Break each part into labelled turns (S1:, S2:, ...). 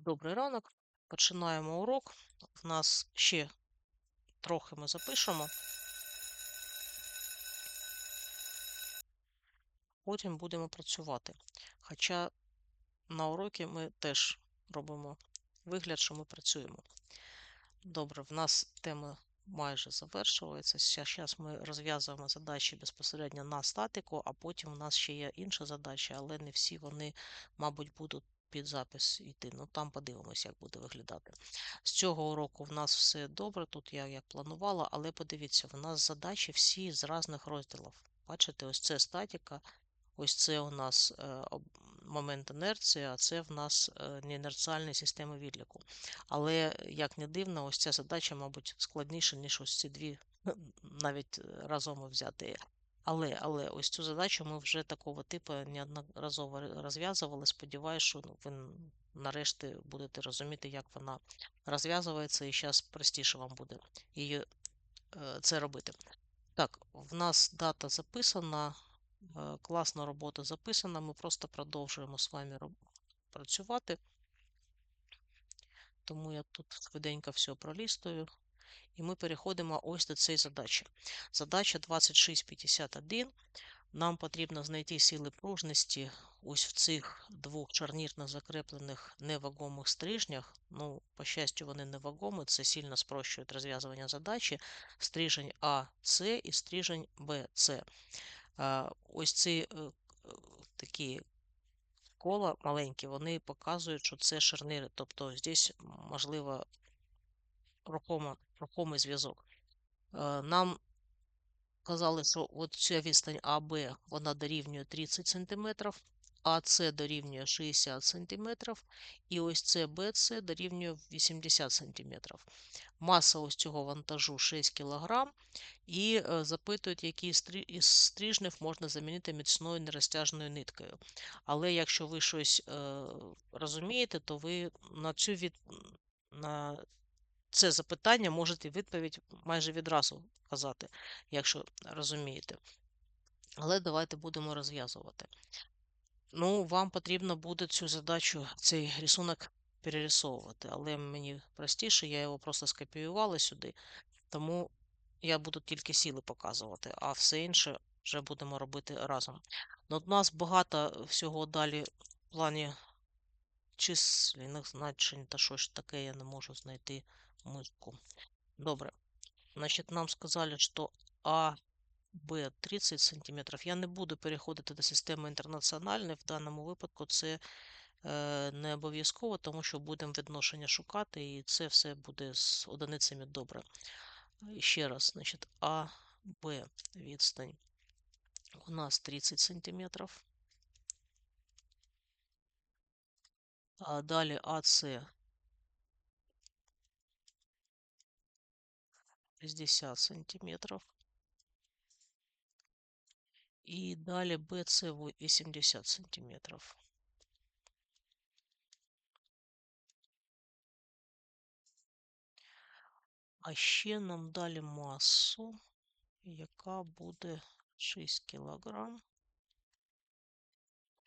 S1: Добрий ранок. Починаємо урок. В нас ще трохи ми запишемо. Потім будемо працювати. Хоча на уроки ми теж робимо вигляд, що ми працюємо. Добре, в нас тема майже завершується. Зараз ми розв'язуємо задачі безпосередньо на статику, а потім у нас ще є інші задачі, але не всі вони, мабуть, будуть під запис йти. Ну там подивимося, як буде виглядати. З цього уроку в нас все добре. Тут я як планувала, але подивіться, в нас задачі всі з різних розділів. Бачите, ось це статика, ось це у нас е, момент інерції, а це в нас е, неінерціальні системи відліку. Але, як не дивно, ось ця задача, мабуть, складніша, ніж ось ці дві, навіть е, разом взяти. Але, але ось цю задачу ми вже такого типу неодноразово розв'язували. Сподіваюся, що ну, ви нарешті будете розуміти, як вона розв'язується, і зараз простіше вам буде її е, це робити. Так, в нас дата записана, е, класна робота записана. Ми просто продовжуємо з вами працювати. Тому я тут швиденько все пролістую. І ми переходимо ось до цієї задачі. Задача 2651. Нам потрібно знайти сили пружності ось в цих двох чарнірно закреплених невагомих стрижнях. Ну, по щастю, вони невагомі, це сильно спрощує розв'язування задачі. Стрижень А, С і стрижень Б, С. Ось ці е, такі кола маленькі, вони показують, що це шарнири. Тобто здесь можливо рухомий зв'язок. Е, Нам казали, що от ця відстань АБ вона дорівнює 30 см, АС дорівнює 60 см, і ось це БС дорівнює 80 см. Маса ось цього вантажу 6 кг, і е, запитують, стрі- із стрижнів можна замінити міцною нерозтяжною ниткою. Але якщо ви щось е, розумієте, то ви на цю від... на це запитання можете відповідь майже відразу казати, якщо розумієте. Але давайте будемо розв'язувати. Ну, вам потрібно буде цю задачу, цей рисунок перерисовувати, але мені простіше, я його просто скопіювала сюди, тому я буду тільки сіли показувати, а все інше вже будемо робити разом. Ну, у нас багато всього далі в плані численних значень та що ж таке я не можу знайти мишку. Добре. Значить, нам сказали, що А, Б 30 сантиметрів. Я не буду переходити до системи інтернаціональної. В даному випадку це е, не обов'язково, тому що будемо відношення шукати, і це все буде з одиницями добре. Ще раз, значить, А, Б відстань у нас 30 сантиметрів. А далі АС 60 сантиметрів. І далі БЦ 80 сантиметрів. А ще нам дали масу, яка буде 6 кг.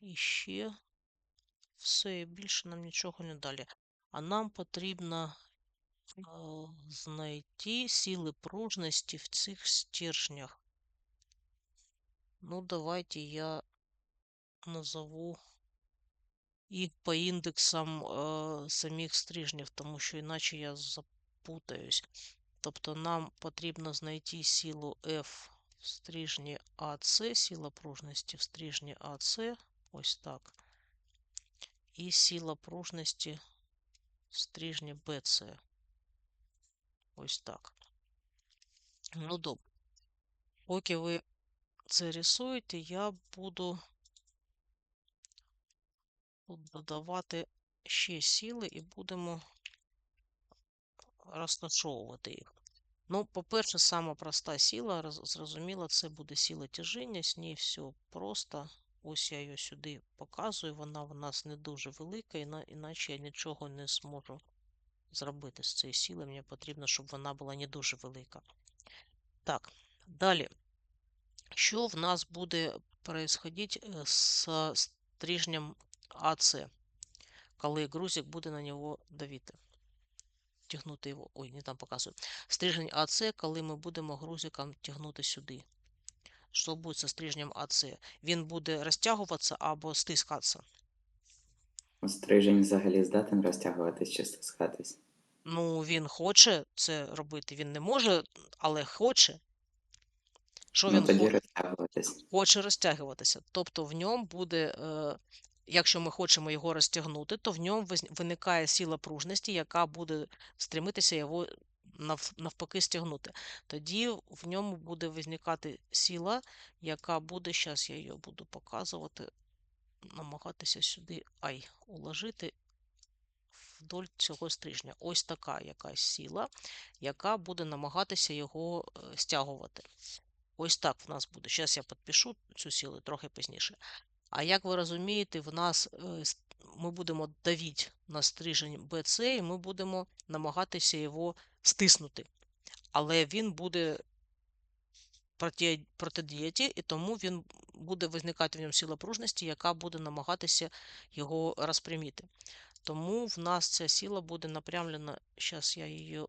S1: І ще все, і більше нам нічого не дали. А нам потрібно е, знайти сили пружності в цих стержнях. Ну, давайте я назову їх по індексам е, самих стрижнів, тому що іначе я запутаюсь. Тобто нам потрібно знайти силу F в стрижні АС, сила пружності в стрижні АС, ось так. І сила пружності в стрижні БЦ. Ось так. Ну, добре. Поки ви це рисуєте, я буду додавати ще сили і будемо розташовувати їх. Ну, по-перше, сама проста роз- зрозуміло, це буде сила тяжіння, з ній все просто. Ось я її сюди показую, вона в нас не дуже велика, іначе я нічого не зможу зробити з цією силою. Мені потрібно, щоб вона була не дуже велика. Так, далі. Що в нас буде происходить е, з стрижнем АЦ? коли грузик буде на нього давити. Тягнути його. Ой, не там показую. Стрижень АЦ, коли ми будемо грузиком тягнути сюди. Що буде зі стрижнем АЦ? Він буде розтягуватися або стискатися.
S2: Стрижень взагалі здатен розтягуватись чи стискатись.
S1: Ну, він хоче це робити. Він не може, але хоче. Що
S2: Ну
S1: він
S2: тоді
S1: хо-
S2: розтягуватись.
S1: хоче розтягуватися. Тобто в ньому буде, е, якщо ми хочемо його розтягнути, то в ньому виникає сила пружності, яка буде стремитися його навпаки стягнути. Тоді в ньому буде виникати сила, яка буде, зараз я її буду показувати, намагатися сюди ай, уложити вдоль цього стрижня. Ось така якась сила, яка буде намагатися його е, стягувати. Ось так в нас буде. Зараз я підпишу цю силу трохи пізніше. А як ви розумієте, в нас е, ми будемо давити на стрижень BC і ми будемо намагатися його стиснути. Але він буде проти, протидіяти, і тому він буде виникати в ньому сила пружності, яка буде намагатися його розпрямити. Тому в нас ця сила буде напрямлена. Зараз я її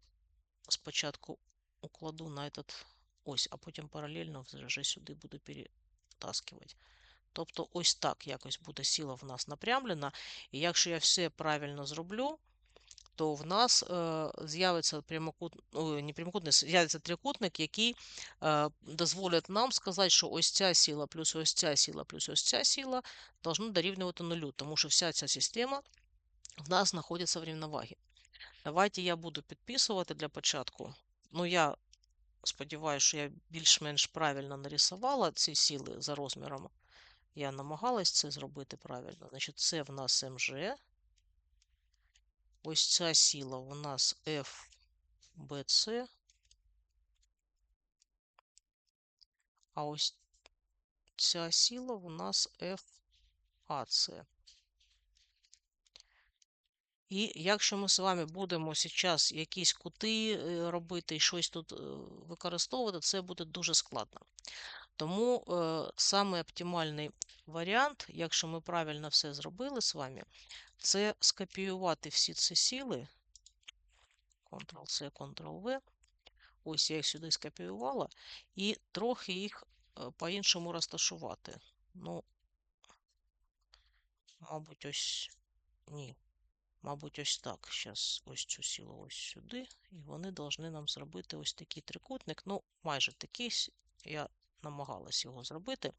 S1: спочатку укладу на этот ось, а потім паралельно вже сюди буду перетаскувати. Тобто ось так якось буде сила в нас напрямлена. І якщо я все правильно зроблю, то в нас е, з'явиться прямокут... Не прямокутний, з'явиться трикутник, який е, дозволить нам сказати, що ось ця сила плюс ось ця сила плюс ось ця сила должно дорівнювати нулю, тому що вся ця система в нас знаходиться в рівновагі. Давайте я буду підписувати для початку. Ну, я сподіваюся, що я більш-менш правильно нарисувала ці сили за розміром. Я намагалась це зробити правильно. Значить, це в нас МЖ. Ось ця сила у нас FBC. А ось ця сила у нас FAC. І якщо ми з вами будемо зараз якісь кути е, робити і щось тут е, використовувати, це буде дуже складно. Тому е, саме оптимальний варіант, якщо ми правильно все зробили з вами, це скопіювати всі ці сили. Ctrl-C, Ctrl-V. Ось я їх сюди скопіювала, і трохи їх е, по-іншому розташувати. Ну, мабуть, ось ні. Мабуть, ось так. Зараз ось цю силу ось сюди. І вони повинні нам зробити ось такий трикутник. Ну, майже такий. Я намагалась його зробити.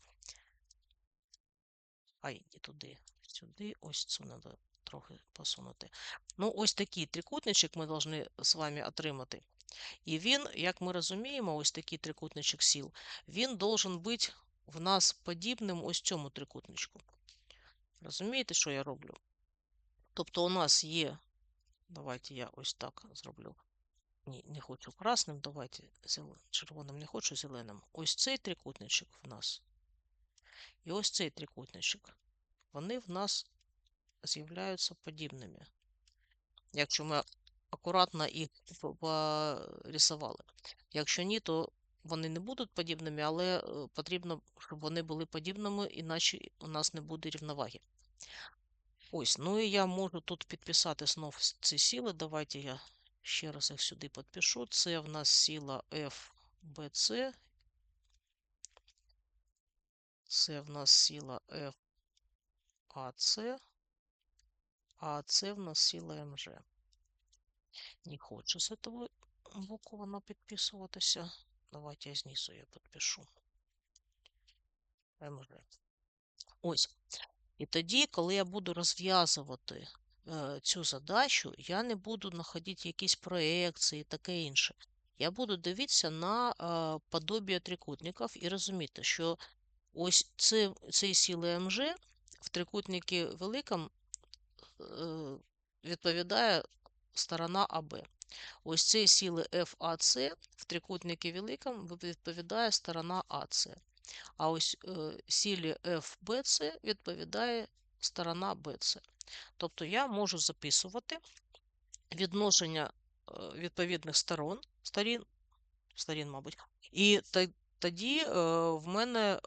S1: Ай, не туди. Сюди. Ось цю треба трохи посунути. Ну, ось такий трикутничок ми повинні з вами отримати. І він, як ми розуміємо, ось такий трикутничок сил, він должен бути в нас подібним ось цьому трикутничку. Розумієте, що я роблю? Тобто у нас є, давайте я ось так зроблю. Ні, не хочу красним, давайте червоним не хочу зеленим. Ось цей трикутничок в нас. І ось цей трикутничок. Вони в нас з'являються подібними. Якщо ми акуратно їх порисували. Якщо ні, то вони не будуть подібними, але е, потрібно, щоб вони були подібними, іначе у нас не буде рівноваги. Ось, ну і я можу тут підписати знов ці сили. Давайте я ще раз їх сюди підпишу. Це в нас сила FBC. Це в нас сила FAC. А це в нас сила МЖ. Не хочу з этого боку воно підписуватися. Давайте я знизу її підпишу. МЖ. Ось. І тоді, коли я буду розв'язувати е, цю задачу, я не буду знаходити якісь проекції і таке інше. Я буду дивитися на е, подобія трикутників і розуміти, що ось це, цей сили МЖ в трикутнику великому відповідає сторона АБ. Ось ці сили FAC в трикутнику великому відповідає сторона АЦ. А ось е, силі FBC відповідає сторона BC. Тобто я можу записувати відношення е, відповідних сторон, сторін, сторін, мабуть, і тоді е, в мене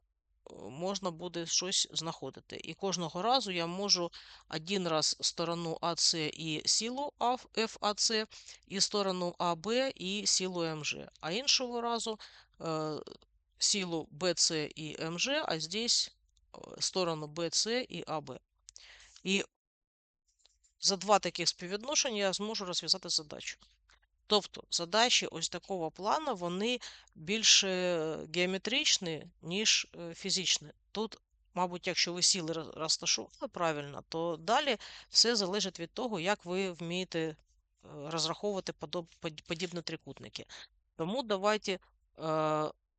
S1: можна буде щось знаходити. І кожного разу я можу один раз сторону АС і силу FAC, і сторону АБ і силу МЖ, а іншого разу силу BC і МЖ, а здесь е, сторону BC і АБ. І за два таких співвідношення я зможу розв'язати задачу. Тобто задачі ось такого плану, вони більше геометричні, ніж е, фізичні. Тут, мабуть, якщо ви сіли роз- розташували правильно, то далі все залежить від того, як ви вмієте е, розраховувати подібні трикутники. Тому давайте, е,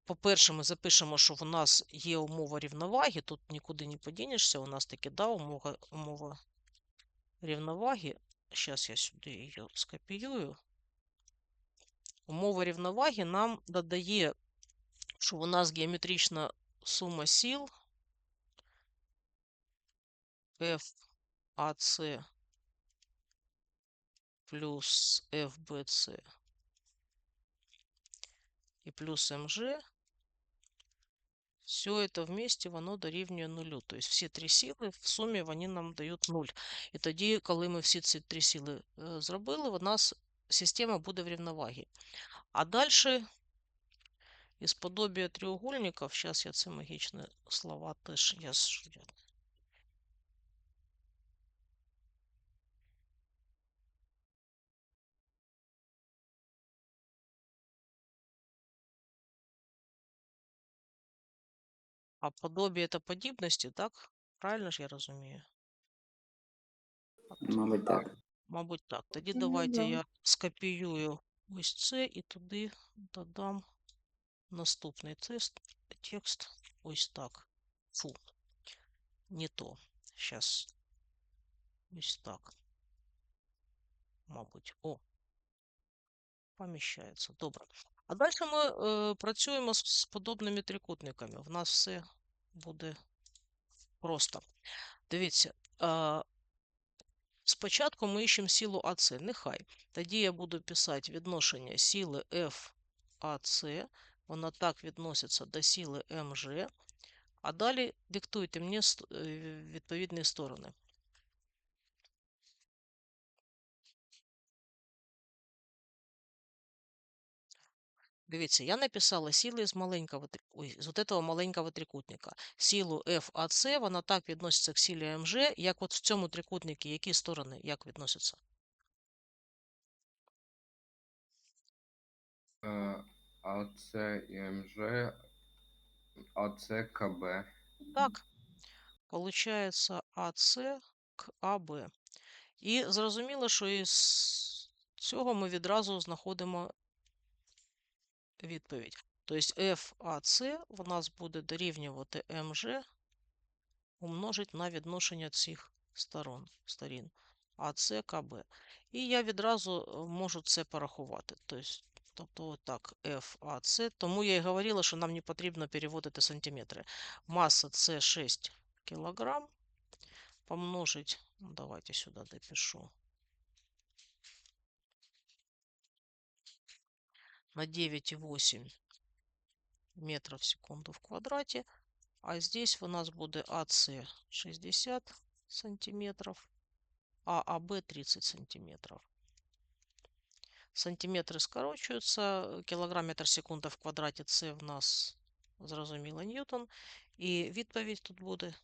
S1: по-перше, ми запишемо, що в нас є умова рівноваги, тут нікуди не подінешся, у нас таки да, умова, умова рівноваги. Зараз я сюди її скопіюю. Умова рівноваги нам додає, що у нас геометрична сума сил FAC плюс FBC і плюс МЖ. Все это вместе воно дорівнює нулю. Тобто всі три сіли в сумі вони нам дають нуль. І тоді, коли ми всі ці три сили е, зробили, у нас система буде в рівновагі. А далі із подобія треугольників, зараз я це магічне слова теж я А подобие это подібності, так? Правильно ж я розумію? От,
S2: Мабуть, так.
S1: мабуть, так. Тоді
S3: Ну
S1: давайте
S3: да.
S1: я скопіюю ось це і туди додам наступний тест, текст. Ось так. Фу. Не то. Зараз. Ось так. Мабуть. О. Поміщається. Добре. А далі ми е, працюємо з, з подобними трикутниками. В нас все буде просто. Дивіться. Е, Спочатку ми ищемо силу АС, нехай. Тоді я буду писати відношення сили FAC, вона так відноситься до сили МЖ, а далі диктуйте мені е, відповідні сторони. Дивіться, я написала сили з маленького, ой, з от этого маленького трикутника. Силу FAC, вона так відноситься к силі МЖ, як от в цьому трикутнику, які сторони, як відносяться?
S4: Е, АЦ і МЖ, АЦ КБ.
S1: Так, получається АС к АБ. І зрозуміло, що із цього ми відразу знаходимо відповідь. Тобто FAC у нас буде дорівнювати МЖ умножить на відношення цих сторон, сторін АЦ КБ. І я відразу е, можу це порахувати. Тобто, тобто отак, FAC. Тому я і говорила, що нам не потрібно переводити сантиметри. Маса це 6 кг. Помножить, ну, давайте сюди допишу. на 9,8 метров в секунду в квадрате. А здесь у нас будет АС 60 сантиметров, а АБ 30 сантиметров. Сантиметри скорочуються, кілограм метр секунда в квадраті це в нас зрозуміло Ньютон. І відповідь тут буде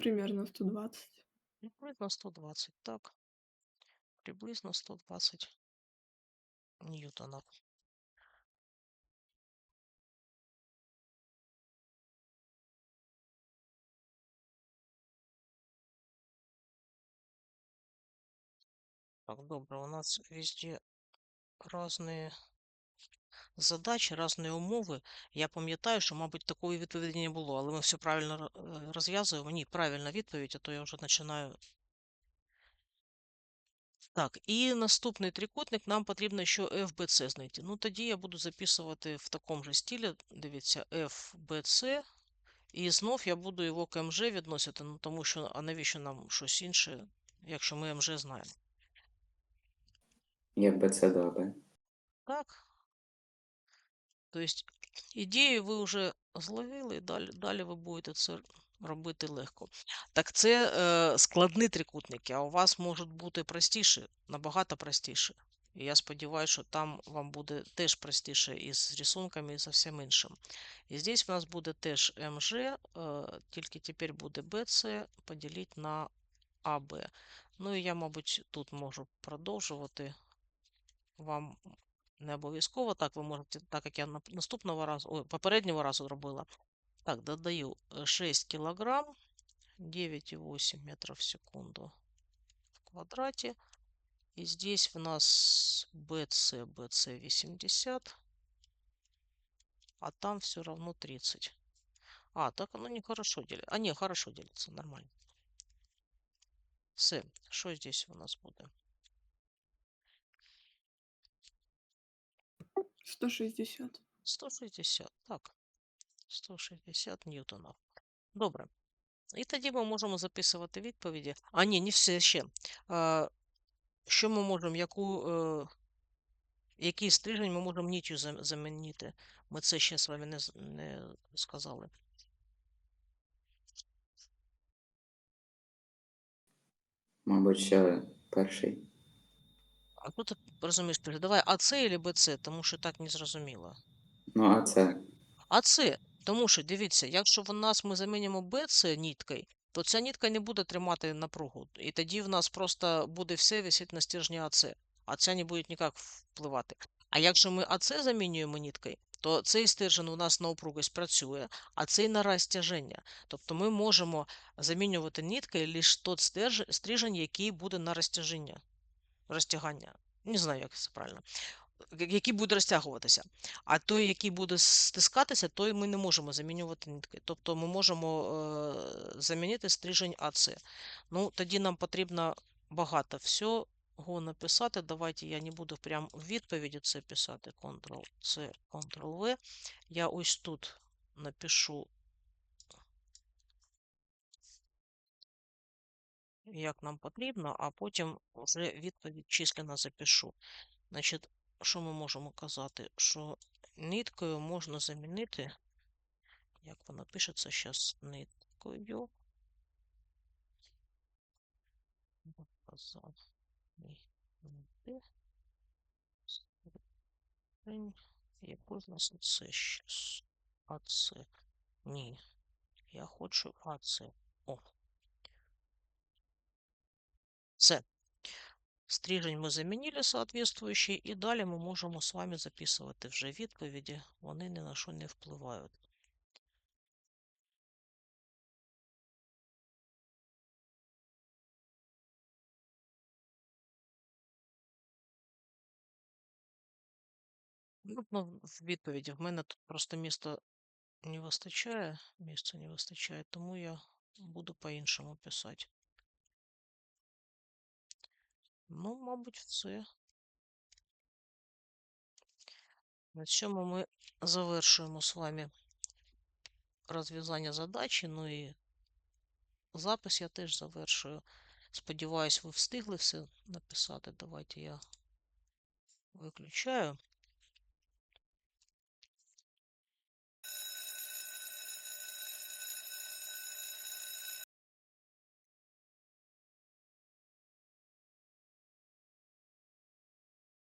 S3: Примерно 120.
S1: приблизно 120, так. Приблизно 120 ньютонов. Так, добре, у нас везде різні задачі, різні умови. Я пам'ятаю, що, мабуть, такої відповіді не було, але ми все правильно розв'язуємо. Ні, правильна відповідь, а то я вже починаю. Так, і наступний трикутник нам потрібно ще FBC знайти. Ну, тоді я буду записувати в такому же стилі. Дивіться, FBC І знов я буду його к МЖ відносити, ну тому що, а навіщо нам щось інше, якщо ми МЖ знаємо?
S2: Якби це добре.
S1: Так. Тобто, ідею ви вже зловили, і далі, далі ви будете це робити легко. Так це е, складні трикутники, а у вас можуть бути простіші, набагато простіші. І я сподіваюся, що там вам буде теж простіше і з рисунками, і з всім іншим. І здесь в нас буде теж МЖ, е, тільки тепер буде BC поділити на АБ. Ну і я, мабуть, тут можу продовжувати. Вам не обов'язково так, ви можете, так як я нап- наступного разу, ой, попереднього разу робила. Так, додаю е, 6 кілограм, 9,8 метров в секунду в квадраті. І здесь в нас BC, BC 80, а там все равно 30. А, так оно не хорошо делится. А, не, хорошо делится, нормально. Все, що здесь у нас буде?
S3: 160.
S1: 160, так. 160 ньютонів. Добре. І тоді ми можемо записувати відповіді. А, ні, не все ще. А, що ми можемо, яку, е, який стрижень ми можемо ніттю замінити? Ми це ще з вами не, з- не сказали.
S2: Мабуть, ще перший.
S1: А тут розумієш, передавай АЦ або БЦ, тому що так не зрозуміло.
S2: Ну, а це
S1: А це, тому що дивіться, якщо в нас ми замінимо БЦ ніткою, то ця нітка не буде тримати напругу. І тоді в нас просто буде все висіти на стержні АЦ, а ця не буде ніяк впливати. А якщо ми АЦ замінюємо ніткою, то цей стержень у нас на упругость працює, а цей на розтяження. Тобто ми можемо замінювати ніткою лише тот стержень, стрижень, який буде на розтяження. Розтягання. Не знаю, як це правильно. Який буде розтягуватися. А той, який буде стискатися, той ми не можемо замінювати нитки. Тобто ми можемо е, замінити стрижень АЦ. Ну, тоді нам потрібно багато всього написати. Давайте я не буду прямо в відповіді це писати. Ctrl-C, Ctrl-V. Я ось тут напишу, як нам потрібно, а потім вже відповідь численно запишу. Значить, що ми можемо казати? Що ниткою можна замінити, як воно пишеться зараз, ниткою. Яку в нас це щас? АЦ. Ні. Я хочу АЦ. О. Все. Стрижень ми замінили соответствуючий, і далі ми можемо з вами записувати вже відповіді. Вони ні на що не впливають. Ну, ну, в відповіді. В мене тут просто міста не вистачає, місця не вистачає, тому я буду по-іншому писати. Ну, мабуть, все. На цьому ми завершуємо з вами розв'язання задачі. Ну і запис я теж завершую. Сподіваюсь, ви встигли все написати. Давайте я виключаю.